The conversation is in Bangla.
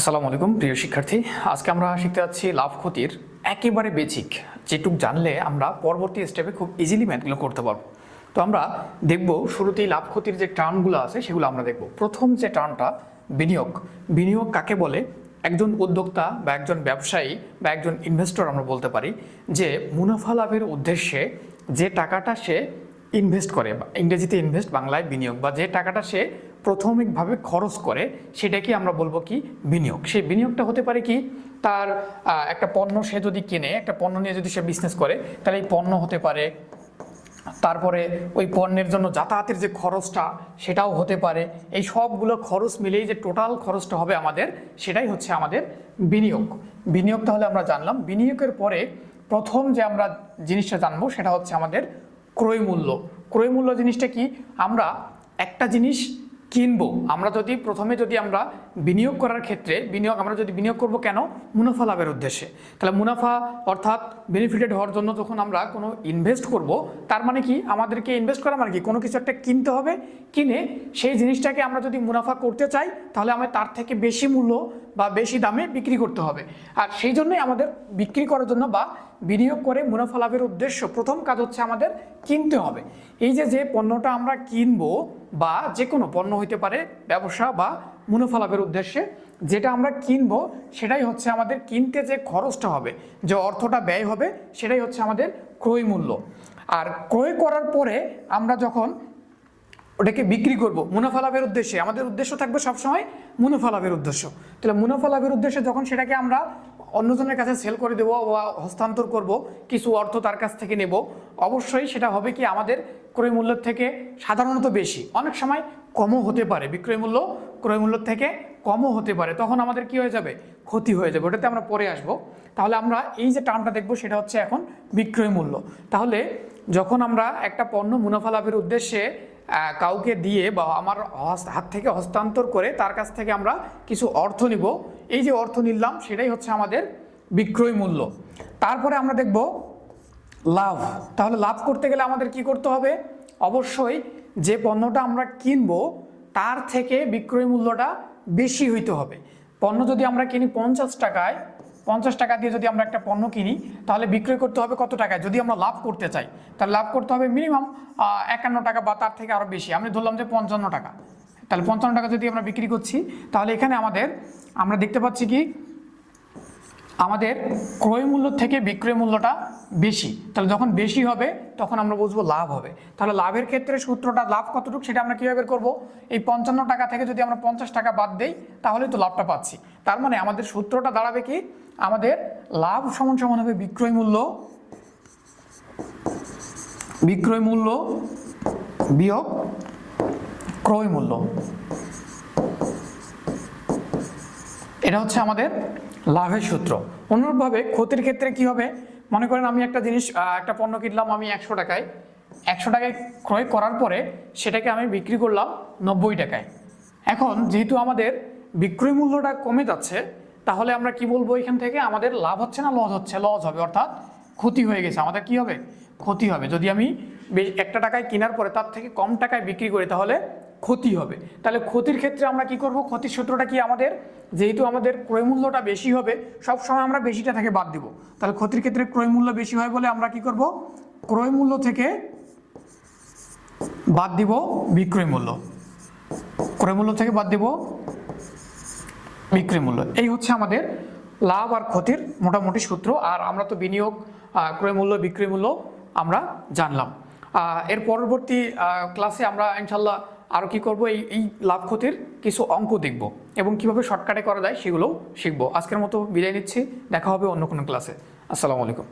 আসসালামু আলাইকুম, প্রিয় শিক্ষার্থী। আজকে আমরা শিখতে যাচ্ছি লাভ ক্ষতির একেবারে বেসিক যেটুক জানলে আমরা পরবর্তী স্টেপে খুব ইজিলি ম্যাথগুলো করতে পারব। তো আমরা দেখব শুরুতেই লাভ ক্ষতির যে টার্মগুলো আছে, সেগুলো আমরা দেখব। প্রথম যে টার্মটা, বিনিয়োগ। বিনিয়োগ কাকে বলে? একজন উদ্যোক্তা বা একজন ব্যবসায়ী বা একজন ইনভেস্টর আমরা বলতে পারি, যে মুনাফা লাভের উদ্দেশ্যে যে টাকাটা সে ইনভেস্ট করে, বা ইংরেজিতে ইনভেস্ট বাংলায় বিনিয়োগ, বা যে টাকাটা সে প্রাথমিকভাবে খরচ করে, সেটাকে আমরা বলব কি বিনিয়োগ। সেই বিনিয়োগটা হতে পারে কি, তার একটা পণ্য সে যদি কিনে, একটা পণ্য নিয়ে যদি সে বিজনেস করে, তাহলে এই পণ্য হতে পারে, তারপরে ওই পণ্যের জন্য যাতায়াতের যে খরচটা, সেটাও হতে পারে। এই সবগুলো খরচ মিলেই যে টোটাল খরচটা হবে আমাদের, সেটাই হচ্ছে আমাদের বিনিয়োগ। বিনিয়োগ তাহলে আমরা জানলাম। বিনিয়োগের পরে প্রথম যে আমরা জিনিসটা জানব, সেটা হচ্ছে আমাদের ক্রয় মূল্য। ক্রয় মূল্য জিনিসটা কি? আমরা একটা জিনিস কিনবো। আমরা যদি প্রথমে যদি আমরা বিনিয়োগ করার ক্ষেত্রে বিনিয়োগ, আমরা যদি বিনিয়োগ করব কেন? মুনাফা লাভের উদ্দেশ্যে। তাহলে মুনাফা অর্থাৎ বেনিফিটেড হওয়ার জন্য যখন আমরা কোনো ইনভেস্ট করব, তার মানে কি? আমাদেরকে ইনভেস্ট করা মানে কি? কোনো কিছু একটা কিনতে হবে, কিনে সেই জিনিসটাকে আমরা যদি মুনাফা করতে চাই, তাহলে আমি তার থেকে বেশি মূল্য বা বেশি দামে বিক্রি করতে হবে। আর সেই জন্যই আমাদের বিক্রি করার জন্য বা বিনিয়োগ করে মুনাফা লাভের উদ্দেশ্য প্রথম কাজ হচ্ছে আমাদের কিনতে হবে। এই যে যে পণ্যটা আমরা কিনবো বা যে কোনো পণ্য হইতে পারে, ব্যবসা বা মুনাফা লাভের উদ্দেশ্যে যেটা আমরা কিনবো, সেটাই হচ্ছে আমাদের কিনতে যে খরচটা হবে, যে অর্থটা ব্যয় হবে, সেটাই হচ্ছে আমাদের ক্রয় মূল্য। আর ক্রয় করার পরে আমরা যখন ওটাকে বিক্রি করব। মুনাফা লাভের উদ্দেশ্যে। আমাদের উদ্দেশ্য থাকবে সবসময় মুনাফা লাভের উদ্দেশ্য। তাহলে মুনাফা লাভের উদ্দেশ্যে যখন সেটাকে আমরা অন্যজনের কাছে সেল করে দেবো বা হস্তান্তর করব, কিছু অর্থ তার কাছ থেকে নেব, অবশ্যই সেটা হবে কি আমাদের ক্রয় মূল্যের থেকে সাধারণত বেশি। অনেক সময় কমও হতে পারে। বিক্রয় মূল্য ক্রয় মূল্যের থেকে কমও হতে পারে। তখন আমাদের কি হয়ে যাবে? ক্ষতি হয়ে যাবে। ওটাতে আমরা পরে আসব। তাহলে আমরা এই যে টার্মটা দেখব, সেটা হচ্ছে এখন বিক্রয় মূল্য। তাহলে যখন আমরা একটা পণ্য মুনাফা লাভের উদ্দেশ্যে কাউকে দিয়ে বা আমার হাত থেকে হস্তান্তর করে তার কাছ থেকে আমরা কিছু অর্থ নিব। এই যে অর্থ নিলাম, সেটাই হচ্ছে আমাদের বিক্রয় মূল্য। তারপরে আমরা দেখব লাভ। তাহলে লাভ করতে গেলে আমাদের কি করতে হবে? অবশ্যই যে পণ্যটা আমরা কিনবো, তার থেকে বিক্রয় মূল্যটা বেশি হইতে হবে। পণ্য যদি আমরা কিনি পঞ্চাশ টাকায় পঞ্চাশ টাকা দিয়ে যদি আমরা একটা পণ্য কিনি, তাহলে বিক্রয় করতে হবে কত টাকায়? যদি আমরা লাভ করতে চাই, তাহলে লাভ করতে হবে মিনিমাম একান্ন টাকা বা তার থেকে আরও বেশি। আমি ধরলাম যে পঞ্চান্ন টাকা। তাহলে পঞ্চান্ন টাকা যদি আমরা বিক্রি করছি, তাহলে এখানে আমাদের, আমরা দেখতে পাচ্ছি কি, আমাদের ক্রয় মূল্য থেকে বিক্রয় মূল্যটা বেশি। তাহলে যখন বেশি হবে, তখন আমরা বুঝব লাভ হবে। তাহলে লাভের ক্ষেত্রে সূত্রটা লাভ কতটুকু, সেটা আমরা কীভাবে করব? এই পঞ্চান্ন টাকা থেকে যদি আমরা পঞ্চাশ টাকা বাদ দেই, তাহলে তো লাভটা পাচ্ছি। তার মানে আমাদের সূত্রটা দাঁড়াবে কি আমাদের লাভ সমান সমান হবে বিক্রয় মূল্য বিক্রয় মূল্য বিয়োগ ক্রয় মূল্য। এটা হচ্ছে আমাদের লাভের সূত্র। অনুরূপভাবে ক্ষতির ক্ষেত্রে কি হবে? মনে করেন আমি একটা জিনিস একটা পণ্য কিনলাম আমি একশো টাকায়। একশো টাকায় ক্রয় করার পরে সেটাকে আমি বিক্রি করলাম নব্বই টাকায়। এখন যেহেতু আমাদের বিক্রয় মূল্যটা কমে যাচ্ছে তাহলে আমরা কি বলব এখান থেকে? আমাদের লাভ হচ্ছে না লস হচ্ছে? লস হবে, অর্থাৎ ক্ষতি হয়ে গেছে। আমাদের কি হবে? ক্ষতি হবে। যদি আমি একটা টাকায় কেনার পরে তার থেকে কম টাকায় বিক্রি করি, তাহলে ক্ষতি হবে। তাহলে ক্ষতির ক্ষেত্রে আমরা কি করব? ক্ষতির সূত্রটা কি আমাদের? যেহেতু আমাদের ক্রয় মূল্যটা বেশি হবে, সব সময় আমরা বেশিটা থেকে বাদ দিব। তাহলে ক্ষতির ক্ষেত্রে ক্রয় মূল্য বেশি হয় বলে আমরা কি করব? ক্রয় মূল্য থেকে বাদ দিব বিক্রয় মূল্য। ক্রয় মূল্য থেকে বাদ দিব বিক্রয় মূল্য। এই হচ্ছে আমাদের লাভ আর ক্ষতির মোটামুটি সূত্র, আর আমরা তো বিনিয়োগ ক্রয় মূল্য বিক্রি মূল্য আমরা জানলাম। এর পরবর্তী ক্লাসে আমরা ইনশাল্লাহ আরও কি করব? এই এই লাভ ক্ষতির কিছু অঙ্ক দেখব এবং কীভাবে শর্টকাটে করা যায় সেগুলোও শিখব। আজকের মতো বিদায় নিচ্ছি। দেখা হবে অন্য কোনো ক্লাসে আসসালামু আলাইকুম।